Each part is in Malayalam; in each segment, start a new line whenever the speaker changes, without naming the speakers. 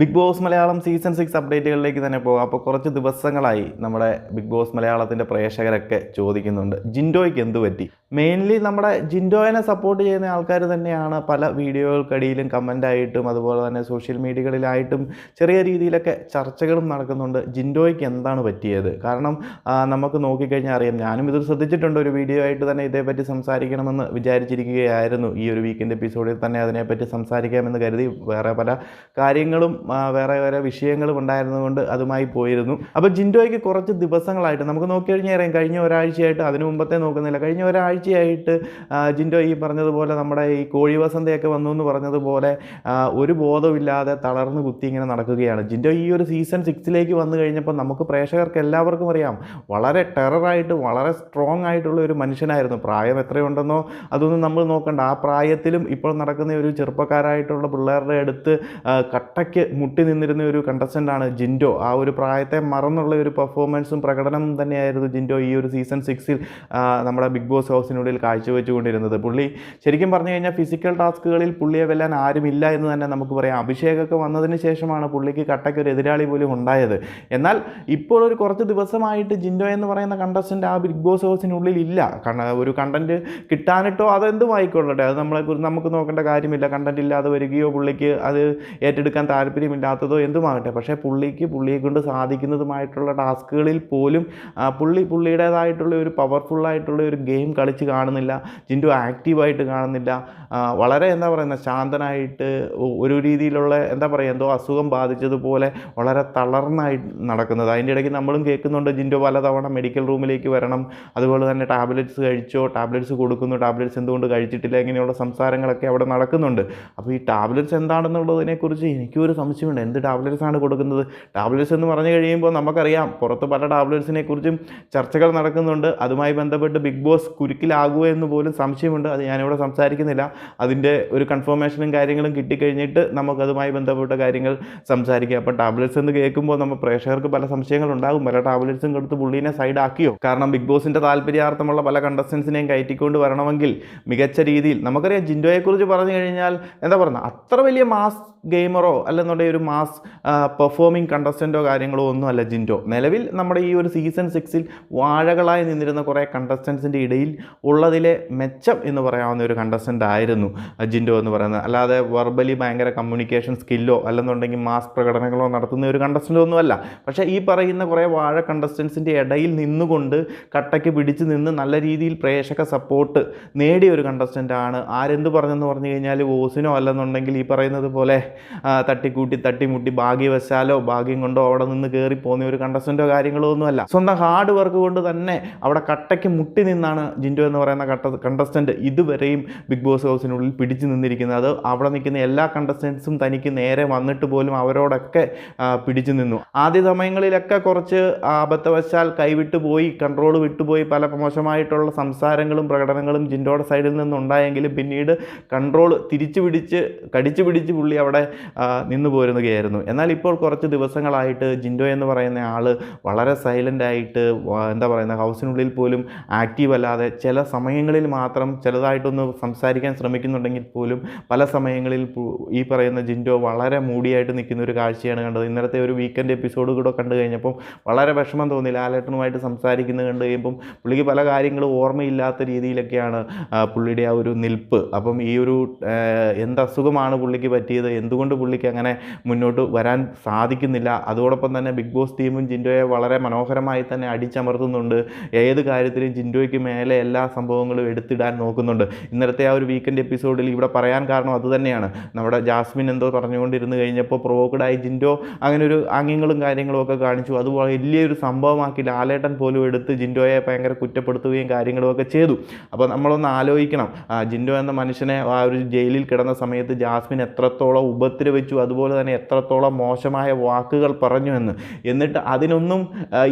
Bigg Boss Malayalam season six അപ്ഡേറ്റുകളിലേക്ക് തന്നെ പോകാം. അപ്പോൾ കുറച്ച് ദിവസങ്ങളായി നമ്മുടെ ബിഗ് ബോസ് മലയാളത്തിന്റെ പ്രേക്ഷകരൊക്കെ ചോദിക്കുന്നുണ്ട്. ജിൻഡോയ്ക്ക് എന്ത് പറ്റി? മെയിൻലി നമ്മുടെ ജിൻഡോയിനെ സപ്പോർട്ട് ചെയ്യുന്ന ആൾക്കാർ തന്നെയാണ് പല വീഡിയോകൾക്കടിയിലും കമന്റായിട്ടും അതുപോലെ തന്നെ സോഷ്യൽ മീഡിയകളിലായിട്ടും ചെറിയ രീതിയിലൊക്കെ ചർച്ചകളും നടക്കുന്നുണ്ട്. ജിൻഡോയ്ക്ക് എന്താണ് പറ്റിയത്? കാരണം നമുക്ക് നോക്കിക്കഴിഞ്ഞാൽ അറിയാം ഞാനും ഇത് ശ്രദ്ധിച്ചിട്ടുണ്ട് ഒരു വീഡിയോ ആയിട്ട് തന്നെ ഇതേപ്പറ്റി സംസാരിക്കണമെന്ന് വിചാരിച്ചിരിക്കുകയായിരുന്നു. ഈ ഒരു വീക്കെൻഡ് എപ്പിസോഡിൽ തന്നെ അതിനെപ്പറ്റി സംസാരിക്കാമെന്ന് കരുതി വേറെ പല കാര്യങ്ങളും വേറെ വേറെ വിഷയങ്ങളും ഉണ്ടായിരുന്നതുകൊണ്ട് അതുമായി പോയിരുന്നു. അപ്പോൾ ജിൻഡോയ്ക്ക് കുറച്ച് ദിവസങ്ങളായിട്ട് നമുക്ക് നോക്കിക്കഴിഞ്ഞാൽ അറിയാം കഴിഞ്ഞ ഒരാഴ്ചയായിട്ട് അതിനു മുമ്പത്തെ നോക്കുന്നില്ല. കഴിഞ്ഞ ഒരാഴ്ചയായിട്ട് ജിൻഡോ ഈ പറഞ്ഞതുപോലെ നമ്മുടെ ഈ കോഴി വസന്തയൊക്കെ വന്നു എന്ന് പറഞ്ഞതുപോലെ ഒരു ബോധമില്ലാതെ തളർന്ന് കുത്തി ഇങ്ങനെ നടക്കുകയാണ്. ജിൻഡോ ഈ ഒരു സീസൺ സിക്സിലേക്ക് വന്നു കഴിഞ്ഞപ്പോൾ നമുക്ക് പ്രേക്ഷകർക്ക് എല്ലാവർക്കും അറിയാം വളരെ ടെററായിട്ട് വളരെ സ്ട്രോങ് ആയിട്ടുള്ള ഒരു മനുഷ്യനായിരുന്നു. പ്രായം എത്രയുണ്ടെന്നോ അതൊന്നും നമ്മൾ നോക്കണ്ട. ആ പ്രായത്തിലും ഇപ്പോൾ നടക്കുന്ന ഒരു ചെറുപ്പക്കാരായിട്ടുള്ള പിള്ളേരുടെ അടുത്ത് കട്ടയ്ക്ക് മുട്ടി നിന്നിരുന്ന ഒരു കണ്ടസ്റ്റന്റാണ് ജിൻഡോ. ആ ഒരു പ്രായത്തെ മറന്നുള്ള ഒരു പെർഫോമൻസും പ്രകടനം തന്നെയായിരുന്നു ജിൻഡോ ഈ ഒരു സീസൺ സിക്സിൽ നമ്മുടെ ബിഗ് ബോസ് ഹൗസിനുള്ളിൽ കാഴ്ചവെച്ചുകൊണ്ടിരുന്നത്. പുള്ളി ശരിക്കും പറഞ്ഞു കഴിഞ്ഞാൽ ഫിസിക്കൽ ടാസ്കുകളിൽ പുള്ളിയെ വെല്ലാൻ ആരുമില്ല എന്ന് തന്നെ നമുക്ക് പറയാം. അഭിഷേകൊക്കെ വന്നതിന് ശേഷമാണ് പുള്ളിക്ക് കട്ടയ്ക്ക് ഒരു എതിരാളി പോലും ഉണ്ടായത്. എന്നാൽ ഇപ്പോൾ ഒരു കുറച്ച് ദിവസമായിട്ട് ജിൻഡോ എന്ന് പറയുന്ന കണ്ടസ്റ്റന്റ് ആ ബിഗ് ബോസ് ഹൗസിനുള്ളിൽ ഇല്ല. ഒരു കണ്ടന്റ് കിട്ടാനിട്ടോ അതെന്തും ആയിക്കൊള്ളട്ടെ. അത് നമ്മളെ നമുക്ക് നോക്കേണ്ട കാര്യമില്ല. കണ്ടന്റ് ഇല്ലാതെ വരികയോ പുള്ളിക്ക് അത് ഏറ്റെടുക്കാൻ താല്പര്യമില്ലാത്തതോ എന്തുമാകട്ടെ. പക്ഷേ പുള്ളിക്ക് പുള്ളിയെ കൊണ്ട് സാധിക്കുന്നതുമായിട്ടുള്ള ടാസ്കുകളിൽ പോലും പുള്ളി പുള്ളിയുടേതായിട്ടുള്ള ഒരു പവർഫുള്ളായിട്ടുള്ള ഒരു ഗെയിം കളിച്ച് കാണുന്നില്ല ജിൻഡു ആക്റ്റീവായിട്ട് കാണുന്നില്ല വളരെ എന്താ പറയുന്നത് ശാന്തനായിട്ട് ഒരു രീതിയിലുള്ള എന്താ പറയുക എന്തോ അസുഖം ബാധിച്ചതുപോലെ വളരെ തളർന്നായി നടക്കുന്നത്. അതിന്റെ ഇടയ്ക്ക് നമ്മളും കേൾക്കുന്നുണ്ട് ജിൻഡോ പലതവണ മെഡിക്കൽ റൂമിലേക്ക് വരണം അതുപോലെ തന്നെ ടാബ്ലറ്റ്സ് കഴിച്ചോ ടാബ്ലറ്റ്സ് കൊടുക്കുന്നു ടാബ്ലറ്റ്സ് എന്തുകൊണ്ട് കഴിച്ചിട്ടില്ല ഇങ്ങനെയുള്ള സംസാരങ്ങളൊക്കെ അവിടെ നടക്കുന്നുണ്ട്. അപ്പോൾ ഈ ടാബ്ലറ്റ്സ് എന്താണെന്നുള്ളതിനെക്കുറിച്ച് എനിക്കൊരു ഒരു സംശയമുണ്ട് എന്ത് ടാബ്ലറ്റ്സ് ആണ് കൊടുക്കുന്നത്? ടാബ്ലറ്റ്സ് എന്ന് പറഞ്ഞു കഴിയുമ്പോൾ നമുക്കറിയാം പുറത്ത് പല ടാബ്ലറ്റ്സിനെ കുറിച്ചും ചർച്ചകൾ നടക്കുന്നുണ്ട്. അതുമായി ബന്ധപ്പെട്ട് ബിഗ് ബോസ് കുരുക്കിലാകുമോ എന്ന് പോലും സംശയമുണ്ട്. അത് ഞാനിവിടെ സംസാരിക്കുന്നില്ല. അതിന്റെ ഒരു കൺഫർമേഷനും കാര്യങ്ങളും കിട്ടിക്കഴിഞ്ഞിട്ട് നമുക്കതുമായി ബന്ധപ്പെട്ട കാര്യങ്ങൾ സംസാരിക്കാം. അപ്പോൾ ടാബ്ലറ്റ്സ് എന്ന് കേൾക്കുമ്പോൾ നമ്മൾ പ്രേക്ഷകർക്ക് പല സംശയങ്ങളുണ്ടാകും പല ടാബ്ലറ്റ്സും കൊടുത്ത് പുള്ളീനെ സൈഡ് ആക്കിയോ കാരണം ബിഗ് ബോസിന്റെ താല്പര്യാർത്ഥമുള്ള പല കണ്ടസ്റ്റൻസിനെയും കയറ്റിക്കൊണ്ട് വരണമെങ്കിൽ മികച്ച രീതിയിൽ നമുക്കറിയാം ജിൻഡോയെക്കുറിച്ച് പറഞ്ഞു കഴിഞ്ഞാൽ എന്താ പറയുക അത്ര വലിയ മാസ് ഗെയിമറോ അല്ലെന്നുണ്ടെങ്കിൽ ഒരു മാസ് പെർഫോമിംഗ് കണ്ടസ്റ്റന്റോ കാര്യങ്ങളോ ഒന്നും അല്ല ജിൻഡോ. നിലവിൽ നമ്മുടെ ഈ ഒരു സീസൺ സിക്സിൽ വാഴകളായി നിന്നിരുന്ന കുറേ കണ്ടസ്റ്റൻസിന്റെ ഇടയിൽ ഉള്ളതിലെ മെച്ചം എന്ന് പറയാവുന്ന ഒരു കണ്ടസ്റ്റന്റ് ആയിരുന്നു ജിൻഡോ എന്ന് പറയുന്നത്. അല്ലാതെ വെർബലി ഭയങ്കര കമ്മ്യൂണിക്കേഷൻ സ്കില്ലോ അല്ലെന്നുണ്ടെങ്കിൽ മാസ് പ്രകടനങ്ങളോ നടത്തുന്ന ഒരു കണ്ടസ്റ്റന്റ് ഒന്നുമല്ല. പക്ഷേ ഈ പറയുന്ന കുറേ വാഴ കണ്ടസ്റ്റൻസിന്റെ ഇടയിൽ നിന്നുകൊണ്ട് കട്ടയ്ക്ക് പിടിച്ച് നിന്ന് നല്ല രീതിയിൽ പ്രേക്ഷക സപ്പോർട്ട് നേടിയ ഒരു കണ്ടസ്റ്റന്റാണ് ആരെന്ത് പറഞ്ഞെന്ന് പറഞ്ഞു കഴിഞ്ഞാൽ ഓസിനോ അല്ലെന്നുണ്ടെങ്കിൽ ഈ പറയുന്നത് പോലെ തട്ടിക്കൂട്ടി തട്ടിമുട്ടി ഭാഗ്യവശാലോ ഭാഗ്യം കൊണ്ടോ അവിടെ നിന്ന് കയറി പോകുന്ന ഒരു കണ്ടസ്റ്റന്റോ കാര്യങ്ങളോ ഒന്നുമല്ല. സ്വന്തം ഹാർഡ് വർക്ക് കൊണ്ട് തന്നെ അവിടെ കട്ടയ്ക്ക് മുട്ടി നിന്നാണ് ജിൻഡോ എന്ന് പറയുന്ന കട്ട കണ്ടസ്റ്റന്റ് ഇതുവരെയും ബിഗ് ബോസ് ഹൗസിനുള്ളിൽ പിടിച്ചു നിന്നിരിക്കുന്നത്. അവിടെ നിൽക്കുന്ന എല്ലാ കണ്ടസ്റ്റൻസും തനിക്ക് നേരെ വന്നിട്ട് പോലും അവരോടൊക്കെ പിടിച്ചു നിന്നു. ആദ്യ സമയങ്ങളിലൊക്കെ കുറച്ച് അബദ്ധവശാൽ കൈവിട്ടു പോയി കൺട്രോൾ വിട്ടുപോയി പല മോശമായിട്ടുള്ള സംസാരങ്ങളും പ്രകടനങ്ങളും ജിൻഡോയുടെ സൈഡിൽ നിന്നുണ്ടായെങ്കിലും പിന്നീട് കൺട്രോൾ തിരിച്ചു പിടിച്ച് കടിച്ചു പിടിച്ച് പുള്ളി അവിടെ നിന്നു പോരുകയായിരുന്നു എന്നാൽ ഇപ്പോൾ കുറച്ച് ദിവസങ്ങളായിട്ട് ജിൻഡോ എന്ന് പറയുന്ന ആൾ വളരെ സൈലന്റായിട്ട് എന്താ പറയുന്ന ഹൗസിനുള്ളിൽ പോലും ആക്റ്റീവ് അല്ലാതെ ചില സമയങ്ങളിൽ മാത്രം ചിലതായിട്ടൊന്ന് സംസാരിക്കാൻ ശ്രമിക്കുന്നുണ്ടെങ്കിൽ പോലും പല സമയങ്ങളിൽ ഈ പറയുന്ന ജിൻഡോ വളരെ മൂടിയായിട്ട് നിൽക്കുന്ന ഒരു കാഴ്ചയാണ് കണ്ടത്. ഇന്നലത്തെ ഒരു വീക്കെൻഡ് എപ്പിസോഡ് കൂടെ കണ്ടു കഴിഞ്ഞപ്പം വളരെ വിഷമം തോന്നി ലാലേട്ടനുമായിട്ട് സംസാരിക്കുന്നത് കണ്ടു കഴിയുമ്പം പുള്ളിക്ക് പല കാര്യങ്ങളും ഓർമ്മയില്ലാത്ത രീതിയിലൊക്കെയാണ് പുള്ളിയുടെ ആ ഒരു നിൽപ്പ്. അപ്പം ഈ ഒരു എന്തസുഖമാണ് എന്ത് പുള്ളിക്ക് പറ്റിയത്? എന്തുകൊണ്ട് പുള്ളിക്ക് അങ്ങനെ മുന്നോട്ട് വരാൻ സാധിക്കുന്നില്ല. അതോടൊപ്പം തന്നെ ബിഗ് ബോസ് ടീമും ജിൻഡോയെ വളരെ മനോഹരമായി തന്നെ അടിച്ചമർത്തുന്നുണ്ട്. ഏത് കാര്യത്തിലും ജിൻഡോയ്ക്ക് മേലെ എല്ലാ സംഭവങ്ങളും എടുത്തിടാൻ നോക്കുന്നുണ്ട്. ഇന്നലത്തെ ആ ഒരു വീക്കെൻഡ് എപ്പിസോഡിൽ ഇവിടെ പറയാൻ കാരണം അതുതന്നെയാണ് നമ്മുടെ ജാസ്മിൻ എന്തോ പറഞ്ഞുകൊണ്ടിരുന്നു കഴിഞ്ഞപ്പോൾ പ്രൊവോക്കഡായി ജിൻഡോ അങ്ങനെ ഒരു ആംഗ്യങ്ങളും കാര്യങ്ങളും ഒക്കെ കാണിച്ചു. അത് വലിയൊരു സംഭവമാക്കി ലാലേട്ടൻ പോലും എടുത്ത് ജിൻഡോയെ ഭയങ്കര കുറ്റപ്പെടുത്തുകയും കാര്യങ്ങളും ഒക്കെ ചെയ്തു. അപ്പോൾ നമ്മളൊന്ന് ആലോചിക്കണം. ജിൻഡോ എന്ന മനുഷ്യനെ ആ ഒരു ജയിലിൽ കിടന്ന സമയത്ത് ജാസ്മിൻ എത്രത്തോളം ഉപദ്രവിച്ചു അതുപോലെ തന്നെ എത്രത്തോളം മോശമായ വാക്കുകൾ പറഞ്ഞു എന്ന്. എന്നിട്ട് അതിനൊന്നും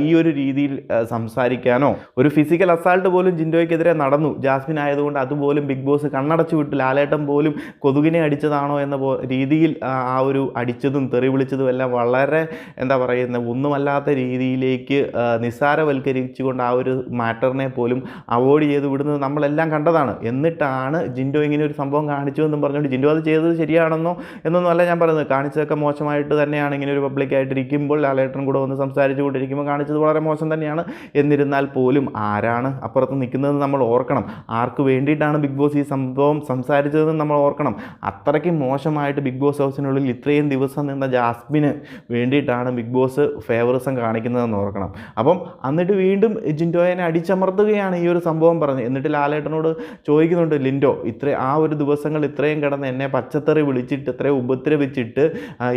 ഈ ഒരു രീതിയിൽ സംസാരിക്കാനോ. ഒരു ഫിസിക്കൽ അസാൾട്ട് പോലും ജിൻഡോയ്ക്കെതിരെ നടന്നു. ജാസ്മിൻ ആയതുകൊണ്ട് അതുപോലും ബിഗ് ബോസ് കണ്ണടച്ചു വിട്ടു ലാലേട്ടൻ പോലും കൊതുകിനെ അടിച്ചതാണോ എന്ന രീതിയിൽ ആ ഒരു അടിച്ചതും തെറി വിളിച്ചതും എല്ലാം വളരെ എന്താ പറയുന്നത് ഒന്നുമല്ലാത്ത രീതിയിലേക്ക് നിസ്സാരവൽക്കരിച്ചുകൊണ്ട് ആ ഒരു മാറ്ററിനെ പോലും അവോയ്ഡ് ചെയ്ത് വിടുന്നത് നമ്മളെല്ലാം കണ്ടതാണ്. എന്നിട്ടാണ് ജിൻഡോ ഇങ്ങനെ ഒരു സംഭവം കാണിച്ചു എന്നും പറഞ്ഞുകൊണ്ട് ജിൻഡോ അത് ചെയ്തത് ശരിയാണെന്നോ? എന്നൊന്നും അല്ല ഞാൻ പറയുന്നത്. കാണിച്ചതൊക്കെ മോശമായിട്ട് തന്നെയാണ്. ഇങ്ങനെ ഒരു പബ്ലിക്കായിട്ടിരിക്കുമ്പോൾ ലാലേട്ടൻ കൂടെ വന്ന് സംസാരിച്ചു കൊണ്ടിരിക്കുമ്പോൾ കാണിച്ചത് വളരെ മോശം തന്നെയാണ്. എന്നിരുന്നാൽ പോലും ആരാണ് അപ്പുറത്ത് നിൽക്കുന്നതെന്ന് നമ്മൾ ഓർക്കണം. ആർക്ക് വേണ്ടിയിട്ടാണ് ബിഗ് ബോസ് ഈ സംഭവം സംസാരിച്ചതെന്ന് നമ്മൾ ഓർക്കണം. അത്രയ്ക്ക് മോശമായിട്ട് ബിഗ് ബോസ് ഹൗസിനുള്ളിൽ ഇത്രയും ദിവസം നിന്ന ജാസ്മിന് വേണ്ടിയിട്ടാണ് ബിഗ് ബോസ് ഫേവറിസം കാണിക്കുന്നതെന്ന് ഓർക്കണം. അപ്പം എന്നിട്ട് വീണ്ടും ജിൻഡോയെ അടിച്ചമർത്തുകയാണ് ഈ ഒരു സംഭവം പറഞ്ഞ് എന്നിട്ട് ലാലേട്ടനോട് ചോദിക്കുന്നുണ്ട് ലിൻഡോ ഇത്ര ആ ഒരു ദിവസങ്ങൾ ഇത്രയും കിടന്ന് എന്നെ പച്ചത്തറി വിളിച്ചിട്ട് ഇത്രയും ഉപദ്രവിച്ചിട്ട്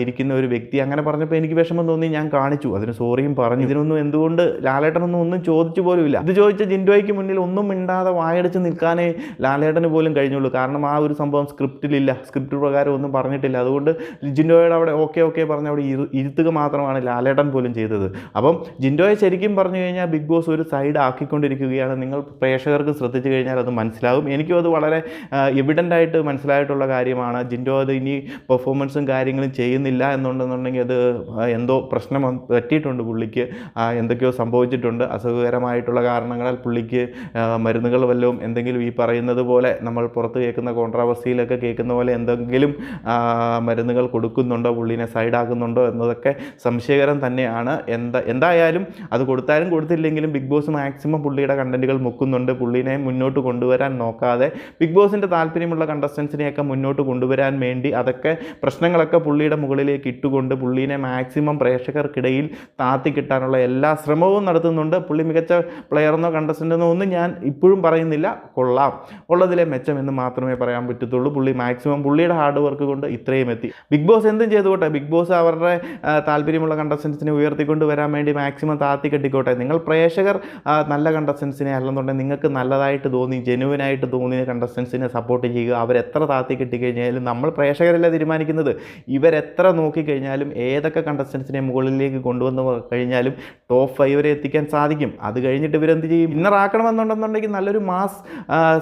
ഇരിക്കുന്ന ഒരു വ്യക്തി. അങ്ങനെ പറഞ്ഞപ്പോൾ എനിക്ക് വിഷമം തോന്നി. ഞാൻ കാണിച്ചു. അതിന് സോറിയും പറഞ്ഞു. ഇതിനൊന്നും എന്തുകൊണ്ട് ലാലേട്ടനൊന്നും ഒന്നും ചോദിച്ചു പോലുമില്ല. ഇത് ചോദിച്ച ജിൻഡോയ്ക്ക് മുന്നിൽ ഒന്നും മിണ്ടാതെ വായടിച്ച് നിൽക്കാനേ ലാലേട്ടന് പോലും കഴിഞ്ഞുള്ളൂ. കാരണം ആ ഒരു സംഭവം സ്ക്രിപ്റ്റിലില്ല. സ്ക്രിപ്റ്റ് പ്രകാരം ഒന്നും പറഞ്ഞിട്ടില്ല. അതുകൊണ്ട് ജിൻഡോയുടെ അവിടെ ഓക്കെ ഓക്കെ പറഞ്ഞ് അവിടെ ഇരു ഇരുത്തുക മാത്രമാണ് ലാലേട്ടൻ പോലും ചെയ്തത്. അപ്പം ജിൻഡോയെ ശരിക്കും പറഞ്ഞു കഴിഞ്ഞാൽ ബിഗ് ബോസ് ഒരു സൈഡ് ആക്കിക്കൊണ്ടിരിക്കുകയാണ്. നിങ്ങൾ പ്രേക്ഷകർക്ക് ശ്രദ്ധിച്ചു കഴിഞ്ഞാൽ അത് മനസ്സിലാവും എനിക്കും അത് വളരെ എവിഡന്റ് ആയിട്ട് മനസ്സിലായിട്ടുള്ള കാര്യമാണ്. ജിൻഡോ അത് ഇനി പെർഫോമൻസും കാര്യങ്ങളും ചെയ്യുന്നില്ല എന്നുണ്ടെന്നുണ്ടെങ്കിൽ അത് എന്തോ പ്രശ്നം പറ്റിയിട്ടുണ്ട് പുള്ളിക്ക്. എന്തൊക്കെയോ സംഭവിച്ചിട്ടുണ്ട്. അസുഖകരമായിട്ടുള്ള കാരണങ്ങളാൽ പുള്ളിക്ക് മരുന്നുകൾ വല്ലതും എന്തെങ്കിലും ഈ പറയുന്നത് പോലെ നമ്മൾ പുറത്ത് കേൾക്കുന്ന കോൺട്രാവേഴ്സിയിലൊക്കെ കേൾക്കുന്ന പോലെ എന്തെങ്കിലും മരുന്നുകൾ കൊടുക്കുന്നുണ്ടോ പുള്ളിനെ സൈഡാക്കുന്നുണ്ടോ എന്നതൊക്കെ സംശയകരം തന്നെയാണ്. എന്താ എന്തായാലും അത് കൊടുത്താലും കൊടുത്തില്ലെങ്കിലും ബിഗ് ബോസ് മാക്സിമം പുള്ളിയുടെ കണ്ടന്റുകൾ മുക്കുന്നുണ്ട്. പുള്ളിനെ മുന്നോട്ട് കൊണ്ടുവരാൻ നോക്കാതെ ബിഗ് ബോസിന്റെ താല്പര്യമുള്ള കണ്ടസ്റ്റൻസിനെയൊക്കെ മുന്നോട്ട് കൊണ്ടുവരാൻ വേണ്ടി അതൊക്കെ പ്രശ്നങ്ങളൊക്കെ പുള്ളിയുടെ മുകളിലേക്ക് ഇട്ടുകൊണ്ട് പുള്ളീനെ മാക്സിമം പ്രേക്ഷകർക്കിടയിൽ താത്തി കിട്ടാനുള്ള എല്ലാ ശ്രമവും നടത്തുന്നുണ്ട്. പുള്ളി മികച്ച പ്ലെയറെന്നോ കണ്ടസ്റ്റന്റെന്നോ ഒന്നും ഞാൻ ഇപ്പോഴും പറയുന്നില്ല. കൊള്ളാം. ഉള്ളതിലെ മെച്ചമെന്ന് മാത്രമേ പറയാൻ പറ്റത്തുള്ളൂ. പുള്ളി മാക്സിമം പുള്ളിയുടെ ഹാർഡ് വർക്ക് കൊണ്ട് ഇത്രയും എത്തി. ബിഗ് ബോസ് എന്തും ചെയ്തുകൊട്ടെ. ബിഗ് ബോസ് അവരുടെ താല്പര്യമുള്ള കണ്ടസ്റ്റൻസിനെ ഉയർത്തിക്കൊണ്ട് വരാൻ വേണ്ടി മാക്സിമം താത്തി കെട്ടിക്കോട്ടെ. നിങ്ങൾ പ്രേക്ഷകർ നല്ല കണ്ടസ്റ്റൻസിനെ അല്ലെന്നുണ്ടെങ്കിൽ നിങ്ങൾക്ക് നല്ലതായിട്ട് തോന്നി ജെനുവിനായിട്ട് തോന്നിയ കണ്ടസ്റ്റൻസിനെ സപ്പോർട്ട് ചെയ്യുക. അവരെത്ര താത്തി കെട്ടിക്കഴിഞ്ഞാലും നമ്മൾ പ്രേക്ഷകരല്ല തീരുമാനിക്കുന്നത്. ഇവരെത്ര നോക്കിക്കഴിഞ്ഞാലും ഏതൊക്കെ കണ്ടസ്റ്റൻസിനെ മുകളിലേക്ക് കൊണ്ടുവന്ന് കഴിഞ്ഞാലും ടോപ്പ് ഫൈവ് വരെ എത്തിക്കാൻ സാധിക്കും. അത് കഴിഞ്ഞിട്ട് ഇവരെന്ത് ചെയ്യും? ഇന്നറാക്കണമെന്നുണ്ടെന്നുണ്ടെങ്കിൽ നല്ലൊരു മാസ്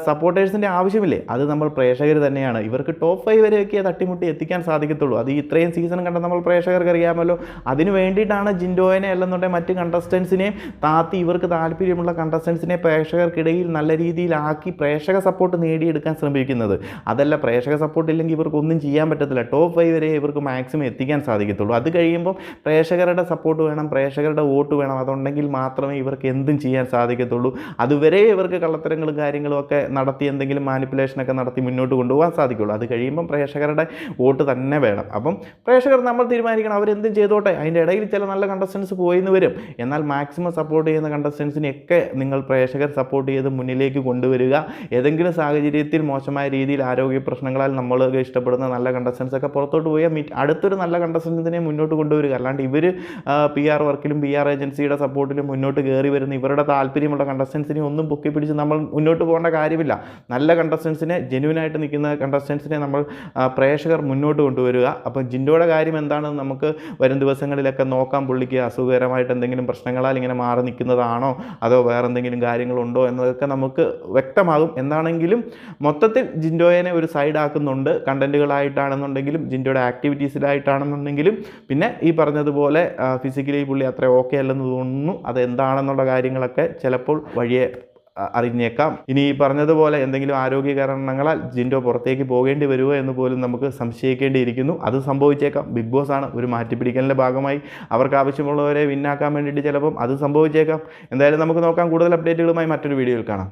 സപ്പോർട്ടേഴ്സിന്റെ ആവശ്യമില്ലേ? അത് നമ്മൾ പ്രേക്ഷകർ തന്നെയാണ്. ഇവർക്ക് ടോപ്പ് ഫൈവ് വരെയൊക്കെ തട്ടിമുട്ടി എത്തിക്കാൻ സാധിക്കത്തുള്ളൂ. അത് ഇത്രയും സീസൺ കണ്ട നമ്മൾ പ്രേക്ഷകർക്ക് അറിയാമല്ലോ. അതിന് വേണ്ടിയിട്ടാണ് ജിൻഡോയിനെ അല്ലെന്നുണ്ടെങ്കിൽ മറ്റ് കണ്ടസ്റ്റൻസിനെയും താത്തി ഇവർക്ക് താല്പര്യമുള്ള കണ്ടസ്റ്റൻസിനെ പ്രേക്ഷകർക്കിടയിൽ നല്ല രീതിയിലാക്കി പ്രേക്ഷക സപ്പോർട്ട് നേടിയെടുക്കാൻ ശ്രമിക്കുന്നത്. അതല്ല പ്രേക്ഷക സപ്പോർട്ട് ഇല്ലെങ്കിൽ ഇവർക്ക് ഒന്നും ചെയ്യാൻ പറ്റത്തില്ല. ടോപ്പ് ഫൈവ് വരെ ഇവർക്ക് മാക്സിമം എത്തിക്കാൻ സാധിക്കത്തുള്ളൂ. അത് കഴിയുമ്പോൾ പ്രേക്ഷകരുടെ സപ്പോർട്ട് വേണം പ്രേക്ഷകരുടെ വോട്ട് വേണം. അതുണ്ടെങ്കിൽ മാത്രമേ ഇവർക്ക് എന്തും ചെയ്യാൻ സാധിക്കത്തുള്ളൂ. അതുവരെ ഇവർക്ക് കള്ളത്തരങ്ങളും കാര്യങ്ങളും ഒക്കെ നടത്തി എന്തെങ്കിലും മാനിപ്പുലേഷനൊക്കെ നടത്തി മുന്നോട്ട് കൊണ്ടുപോകാൻ സാധിക്കുള്ളൂ. അത് കഴിയുമ്പം പ്രേക്ഷകരുടെ വോട്ട് തന്നെ വേണം. അപ്പം പ്രേക്ഷകർ നമ്മൾ തീരുമാനിക്കണം അവരെന്തും ചെയ്തോട്ടെ. അതിന്റെ ഇടയിൽ ചില നല്ല കണ്ടസ്റ്റൻസ് പോയിന്ന് വരും. എന്നാൽ മാക്സിമം സപ്പോർട്ട് ചെയ്യുന്ന കണ്ടസ്റ്റൻസിനെയൊക്കെ നിങ്ങൾ പ്രേക്ഷകർ സപ്പോർട്ട് ചെയ്ത് മുന്നിലേക്ക് കൊണ്ടുവരിക. ഏതെങ്കിലും സാഹചര്യത്തിൽ മോശമായ രീതിയിൽ ആരോഗ്യ പ്രശ്നങ്ങളാൽ നമ്മൾ ഇഷ്ടപ്പെടുന്ന നല്ല കണ്ടസ്റ്റൻസ് ഒക്കെ പുറത്തോട്ട് മീറ്റ് അടുത്തൊരു നല്ല കണ്ടസ്റ്റൻസിനെ മുന്നോട്ട് കൊണ്ടുവരിക. അല്ലാണ്ട് ഇവർ പി ആർ വർക്കിലും പി ആർ ഏജൻസിയുടെ സപ്പോർട്ടിലും മുന്നോട്ട് കയറി വരുന്ന ഇവരുടെ താല്പര്യമുള്ള കണ്ടസ്റ്റൻസിനെ ഒന്നും പൊക്കി പിടിച്ച് നമ്മൾ മുന്നോട്ട് പോകേണ്ട കാര്യമില്ല. നല്ല കണ്ടസ്റ്റൻസിനെ ജെന്യൂനായിട്ട് നിൽക്കുന്ന കണ്ടസ്റ്റൻസിനെ നമ്മൾ പ്രേക്ഷകർ മുന്നോട്ട് കൊണ്ടുവരിക. അപ്പം ജിൻഡോയുടെ കാര്യം എന്താണെന്ന് നമുക്ക് വരും ദിവസങ്ങളിലൊക്കെ നോക്കാം. പുള്ളിക്ക് അസുഖകരമായിട്ട് എന്തെങ്കിലും പ്രശ്നങ്ങളാൽ ഇങ്ങനെ മാറി നിൽക്കുന്നതാണോ? അതോ വേറെ എന്തെങ്കിലും കാര്യങ്ങളുണ്ടോ എന്നതൊക്കെ നമുക്ക് വ്യക്തമാകും. എന്താണെങ്കിലും മൊത്തത്തിൽ ജിൻഡോയെ ഒരു സൈഡ് ആക്കുന്നുണ്ട്. കണ്ടന്റുകളായിട്ടാണെന്നുണ്ടെങ്കിലും ജിൻഡോയുടെ ആക്ടിവിറ്റീസിലായിട്ടാണെന്നുണ്ടെങ്കിലും പിന്നെ ഈ പറഞ്ഞതുപോലെ ഫിസിക്കലി പുള്ളി അത്ര ഓക്കെ അല്ലെന്ന് തോന്നുന്നു. അത് എന്താണെന്നുള്ള കാര്യങ്ങളൊക്കെ ചിലപ്പോൾ വഴിയെ അറിഞ്ഞേക്കാം. ഇനി ഈ പറഞ്ഞതുപോലെ എന്തെങ്കിലും ആരോഗ്യ കാരണങ്ങളാൽ ജിൻഡോ പുറത്തേക്ക് പോകേണ്ടി വരുമോ എന്ന് പോലും നമുക്ക് സംശയിക്കേണ്ടിയിരിക്കുന്നു. അത് സംഭവിച്ചേക്കാം. ബിഗ് ബോസ് ആണ് ഒരു മാറ്റിപ്പിടിക്കലിന്റെ ഭാഗമായി. അവർക്ക് ആവശ്യമുള്ളവരെ വിന്നാക്കാൻ വേണ്ടിയിട്ട് ചിലപ്പം അത് സംഭവിച്ചേക്കാം. എന്തായാലും നമുക്ക് നോക്കാം. കൂടുതൽ അപ്ഡേറ്റുകളുമായി മറ്റൊരു വീഡിയോയിൽ കാണാം.